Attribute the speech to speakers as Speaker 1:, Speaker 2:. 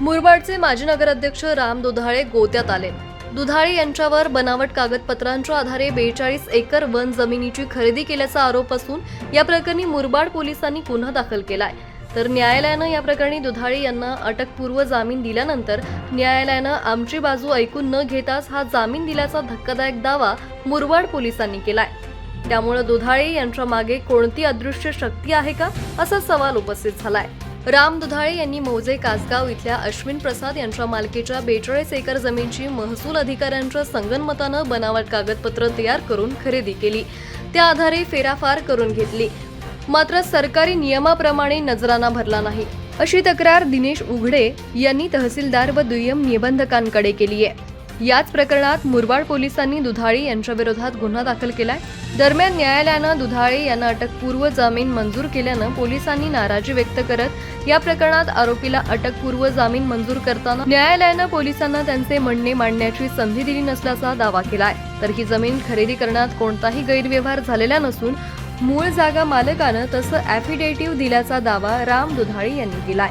Speaker 1: मुरबाडचे माजी नगराध्यक्ष राम दुधाळे गोत्यात आले. दुधाळे यांच्यावर बनावट कागदपत्रांच्या आधारे बेचाळीस एकर वन जमिनीची खरेदी केल्याचा आरोप असून या प्रकरणी मुरबाड पोलिसांनी गुन्हा दाखल केलाय. तर न्यायालयानं या प्रकरणी दुधाळे यांना अटकपूर्व जामीन दिल्यानंतर न्यायालयानं आमची बाजू ऐकून न घेताच हा जामीन दिल्याचा धक्कादायक दावा मुरबाड पोलिसांनी केलाय. त्यामुळे दुधाळे यांच्या मागे कोणती अदृश्य शक्ती आहे का असा सवाल उपस्थित झालाय. राम दुधाळे यांनी मौजे कासगाव इथल्या अश्विन प्रसाद यांच्या मालकीच्या बेचाळीस एकर जमीनची महसूल अधिकाऱ्यांच्या संगनमतानं बनावट कागदपत्र तयार करून खरेदी केली. त्या आधारे फेराफार करून घेतली. मात्र सरकारी नियमाप्रमाणे नजराना भरला नाही. अशी तक्रार दिनेश उघडे यांनी तहसीलदार व दुय्यम निबंधकांकडे केली आहे याच प्रकरणात मुरबाड पोलिसांनी दुधाळे यांच्याविरोधात गुन्हा दाखल केलाय. दरम्यान न्यायालयानं दुधाळे यांना अटकपूर्व जामीन मंजूर केल्यानं पोलिसांनी नाराजी व्यक्त करत या प्रकरणात आरोपीला अटकपूर्व जामीन मंजूर करताना न्यायालयानं पोलिसांना त्यांचे म्हणणे मांडण्याची संधी दिली नसल्याचा दावा केलाय. तर ही जमीन खरेदी करण्यात कोणताही गैरव्यवहार झालेला नसून मूळ जागा मालकानं तसं ॲफिडेटिव्ह दिल्याचा दावा राम दुधाळे यांनी केलाय.